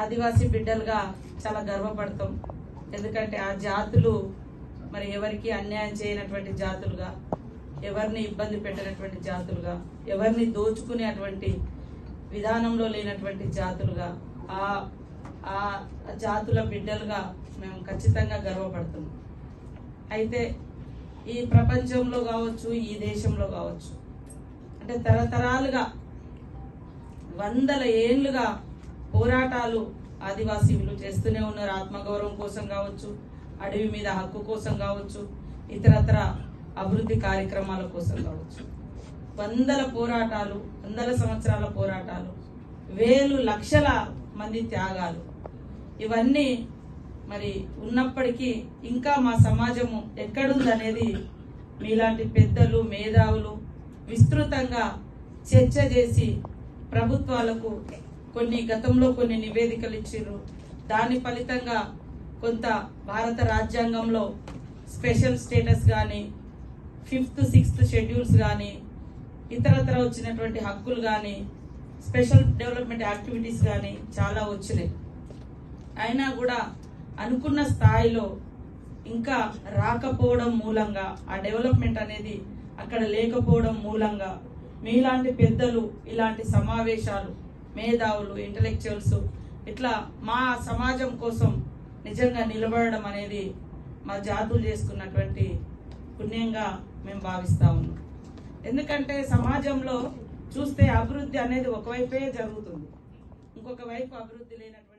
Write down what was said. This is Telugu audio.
ఆదివాసీ బిడ్డలుగా చాలా గర్వపడతాం. ఎందుకంటే ఆ జాతులు మరి ఎవరికి అన్యాయం చేయనటువంటి జాతులుగా ఎవరిని ఇబ్బంది పెట్టినటువంటి జాతులుగా ఎవరిని దోచుకునేటువంటి విధానంలో లేనటువంటి జాతులుగా ఆ ఆ జాతుల బిడ్డలుగా మేము ఖచ్చితంగా గర్వపడుతున్నాం అయితే ఈ ప్రపంచంలో కావచ్చు ఈ దేశంలో కావచ్చు అంటే తరతరాలుగా వందల ఏళ్ళుగా పోరాటాలు ఆదివాసీలు చేస్తూనే ఉన్నారు. ఆత్మగౌరవం కోసం కావచ్చు అడవి మీద హక్కు కోసం కావచ్చు ఇతరత్ర అభివృద్ధి కార్యక్రమాల కోసం కావచ్చు. వందల పోరాటాలు వందల సంవత్సరాల పోరాటాలు వేలు లక్షల మంది త్యాగాలు. ఇవన్నీ మరి ఉన్నప్పటికీ ఇంకా మా సమాజము ఎక్కడుందనేది మీలాంటి పెద్దలు మేధావులు విస్తృతంగా చర్చ చేసి ప్రభుత్వాలకు కొన్ని గతంలో కొన్ని నివేదికలు ఇచ్చిర్రు. దాని ఫలితంగా కొంత భారత రాజ్యాంగంలో స్పెషల్ స్టేటస్ కానీ ఫిఫ్త్ సిక్స్త్ షెడ్యూల్స్ కానీ ఇతరతర వచ్చినటువంటి హక్కులు కానీ స్పెషల్ డెవలప్మెంట్ యాక్టివిటీస్ కానీ చాలా వచ్చినాయి. అయినా కూడా అనుకున్న స్థాయిలో ఇంకా రాకపోవడం మూలంగా ఆ డెవలప్మెంట్ అనేది అక్కడ లేకపోవడం మూలంగా మీలాంటి పెద్దలు ఇలాంటి సమావేశాలు మేధావులు ఇంటలెక్చువల్స్ ఇట్లా మా సమాజం కోసం నిజంగా నిలబడడం అనేది మా జాతులు చేసుకున్నటువంటి పుణ్యంగా మేము భావిస్తా ఉన్నాం. ఎందుకంటే సమాజంలో చూస్తే అభివృద్ధి అనేది ఒకవైపే జరుగుతుంది. ఇంకొక వైపు అభివృద్ధి లేనటువంటి